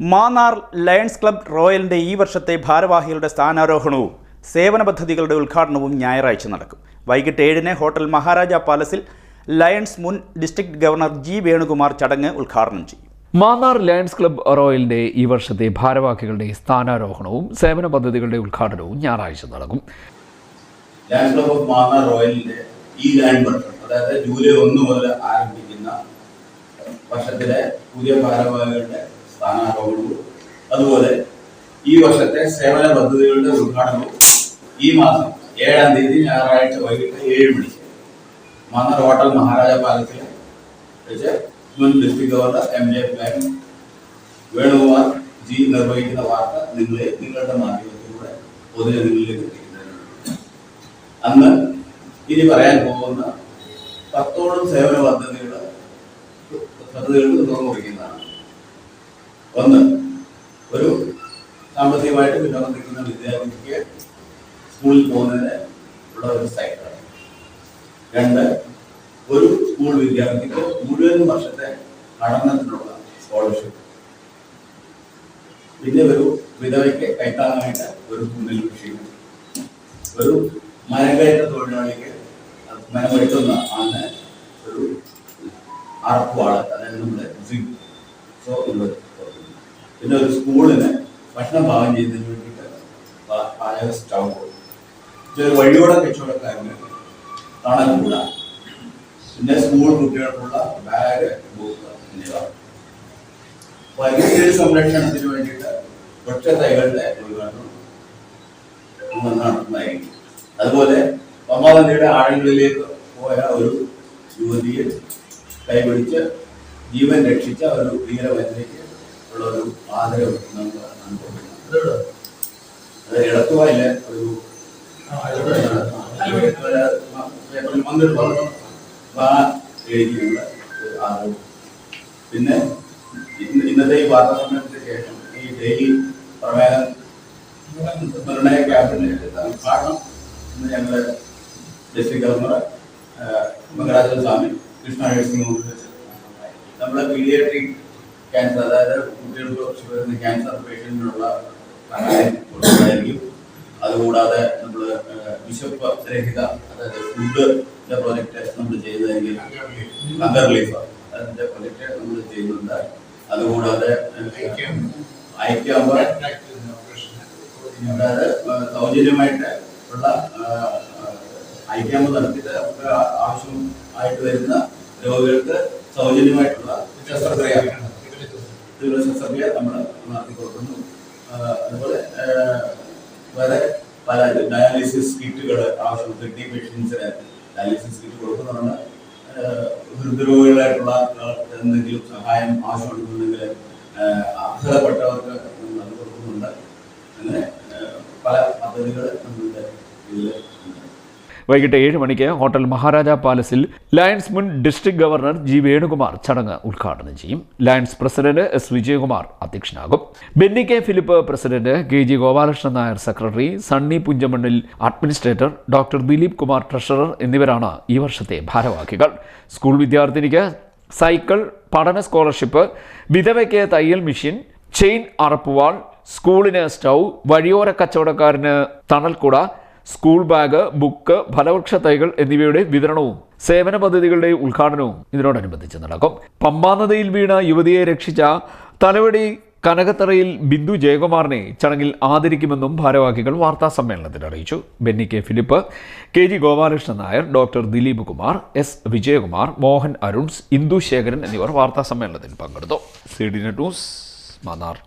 Mannar lions club റോയലിന്റെ ഈ വർഷത്തെ ഭാരവാഹികളുടെ സ്ഥാനാരോഹണവും സേവന പദ്ധതികളുടെ ഉദ്ഘാടനവും ഞായറാഴ്ച നടക്കും. വൈകിട്ട് ഏഴിന് ഹോട്ടൽ മഹാരാജ പാലസിൽ ലയൺസ് മുൻ ഡിസ്ട്രിക്ട് ഗവർണർ ജി വേണുകുമാർ ചടങ്ങ് ഉദ്ഘാടനം ചെയ്യും. മാന്നാർ ലയൺസ് ക്ലബ് റോയലിന്റെ ഈ വർഷത്തെ ഭാരവാഹികളുടെ സ്ഥാനാരോഹണവും സേവന പദ്ധതികളുടെ ഉദ്ഘാടനവും ഞായറാഴ്ച നടക്കും. ലയൺസ് ക്ലബ് ഓഫ് മാന്നാർ റോയലിന്റെ ഈ ലയൺ വർഷം അതായത് ജൂലൈ ഒന്ന് മുതൽ ആരംഭിക്കുന്ന വർഷത്തിലെ പുതിയ ഭാരവാഹികളുടെ സ്ഥാനാരോഹണവും അതുപോലെ ഈ വർഷത്തെ സേവന പദ്ധതികളുടെ ഉദ്ഘാടനവും ഈ മാസം ഏഴാം തീയതി ഞായറാഴ്ച വൈകിട്ട് ഏഴ് മണിക്ക് മന്നർ ഹോട്ടൽ മഹാരാജ പാലസിൽ വെച്ച് മുൻ district governor M J bank Venukumar ji നിർവഹിക്കുന്ന വാർത്ത നിങ്ങളെ നിങ്ങളുടെ മാധ്യമത്തിലൂടെ പൊതുജനങ്ങളിലേക്ക് എത്തിക്കുന്നതിന് അന്ന് ഇനി പറയാൻ പോകുന്ന പത്തോളം സേവന പദ്ധതികൾ പദ്ധതികൾക്ക് തുറന്നു കുറിക്കുന്നതാണ് ഒന്ന് ഒരു സാമ്പത്തികമായിട്ട് പിന്നോക്കം നിൽക്കുന്ന വിദ്യാർത്ഥിക്ക് സ്കൂളിൽ പോകുന്നതിന് ഉള്ള ഒരു സൈക്കിൾ രണ്ട് ഒരു സ്കൂൾ വിദ്യാർത്ഥിക്ക് മുഴുവൻ വർഷത്തെ പഠനത്തിനുള്ള സ്കോളർഷിപ്പ് പിന്നെ ഒരു വിധവയ്ക്ക് കൈത്താങ്ങായിട്ട് ഒരു തുന്നൽ കൃഷി. ഒരു മരകയറ്റ തൊഴിലാളിക്ക് മരം ആളിന് ഒരു അറപ്പുവാൾ അതായത് നമ്മുടെ സോ ഉള്ളത് പിന്നെ ഒരു സ്കൂളിന് ഭക്ഷണം പാകം ചെയ്യുന്നതിന് വേണ്ടിയിട്ട് പാചക സ്റ്റൗ. ഒരു വഴിയോടെ കച്ചവടക്കാരന് തണൽ പിന്നെ സ്കൂൾ കുട്ടികൾക്കുള്ള ബാഗ് ബുക്ക് എന്നിവ. പരിസ്ഥിതി സംരക്ഷണത്തിന് വേണ്ടിയിട്ട് വൃക്ഷത്തൈകളുടെ ഉദ്ഘാടനം നടത്തുന്നതായിരിക്കും അതുപോലെ പമ്പാനദിയുടെ ആഴങ്ങളിലേക്ക് പോയ ഒരു യുവതിയെ കൈപിടിച്ച് ജീവൻ രക്ഷിച്ച ഒരു ധീരവനിതയ്ക്ക് ഉള്ള ഒരു ആദരവ് നമുക്ക് അനുഭവപ്പെടുന്നു. അത് ഇടത്തുവായിലെ ഒരു ആദരവ് പിന്നെ ഇന്നത്തെ ഈ വാർത്താ സമ്മേളനത്തിന് ശേഷം ഈ ഡെയിലി പ്രമേയം നിർണയ ക്യാബിനറ്റ് ഉദ്ഘാടനം ഇന്ന് district governor Mangarajan Swami Krishna nursing ഹോമിൽ വെച്ച് നമ്മുടെ പീഡിയാട്രിക് ക്യാൻസർ അതായത് കുട്ടികൾക്ക് വരുന്ന ക്യാൻസർ പേഷ്യന്റിനുള്ള സഹായം അതുകൂടാതെ നമ്മൾ വിശപ്പ് രഹിത അതായത് ഫുഡിന്റെ പ്രോജക്റ്റ് നമ്മൾ ചെയ്തതെങ്കിൽ ഹങ്കർ റിലീഫ് അതിന്റെ പ്രൊജക്റ്റ് നമ്മൾ ചെയ്യുന്നുണ്ട്. അതുകൂടാതെ അതായത് സൗജന്യമായിട്ട് ഉള്ള ഐക്യാമ്പ് നടത്തിയിട്ട് ആവശ്യം ആയിട്ട് വരുന്ന രോഗികൾക്ക് സൗജന്യമായിട്ടുള്ള ശസ്ത്രക്രിയ ശസ്ത്രക്രിയ നമ്മൾ നടത്തി കൊടുക്കുന്നു. അതുപോലെ വേറെ പല ഡയാലിസിസ് കിറ്റുകൾ ആവശ്യം കിഡ്നി പേഷ്യൻസിന് ഡയാലിസിസ് കിറ്റ് കൊടുക്കുന്നതാണ് ഹൃദ്രോഗികളായിട്ടുള്ള എന്തെങ്കിലും സഹായം ആവശ്യമുണ്ടെന്നുണ്ടെങ്കിൽ അർഹതപ്പെട്ടവർക്ക് നമ്മൾ കൊടുക്കുന്നുണ്ട്. അങ്ങനെ പല പദ്ധതികൾ നമ്മളുടെ ഇതിൽ ഉണ്ട്. വൈകിട്ട് ഏഴ് മണിക്ക് ഹോട്ടൽ മഹാരാജ പാലസിൽ ലയൺസ് മുൻ ഡിസ്ട്രിക്ട് ഗവർണർ ജി വേണുകുമാർ ചടങ്ങ് ഉദ്ഘാടനം ചെയ്യും. Lions president S Vijayakumar അധ്യക്ഷനാകും. Benny K Philip president K G Gopalakrishnan Nair secretary Sunny Punchamannil administrator doctor Dileep Kumar treasurer എന്നിവരാണ് ഈ വർഷത്തെ ഭാരവാഹികൾ. സ്കൂൾ വിദ്യാർത്ഥിനിക്ക് സൈക്കിൾ പഠന സ്കോളർഷിപ്പ് വിധവയ്ക്ക് തയ്യൽ മെഷീൻ ചെയിൻ അറപ്പുവാൾ സ്കൂളിന് സ്റ്റൗ വഴിയോര കച്ചവടക്കാരന് തണൽക്കുട സ്കൂൾ ബാഗ് ബുക്ക് ഫലവൃക്ഷ തൈകൾ എന്നിവയുടെ വിതരണവും സേവന പദ്ധതികളുടെ ഉദ്ഘാടനവും ഇതിനോടനുബന്ധിച്ച് നടക്കും. പമ്പാനദിയിൽ വീണ യുവതിയെ രക്ഷിച്ച തലവടി കനകത്തറയിൽ ബിന്ദു ജയകുമാറിനെ ചടങ്ങിൽ ആദരിക്കുമെന്നും ഭാരവാഹികൾ വാർത്താ സമ്മേളനത്തിൽ അറിയിച്ചു. Benny K Philip K G Gopalakrishnan Nair doctor Dileep Kumar S Vijayakumar Mohan Aruns Indu Sekharan എന്നിവർ വാർത്താ സമ്മേളനത്തിൽ പങ്കെടുത്തു. C D news Mannar.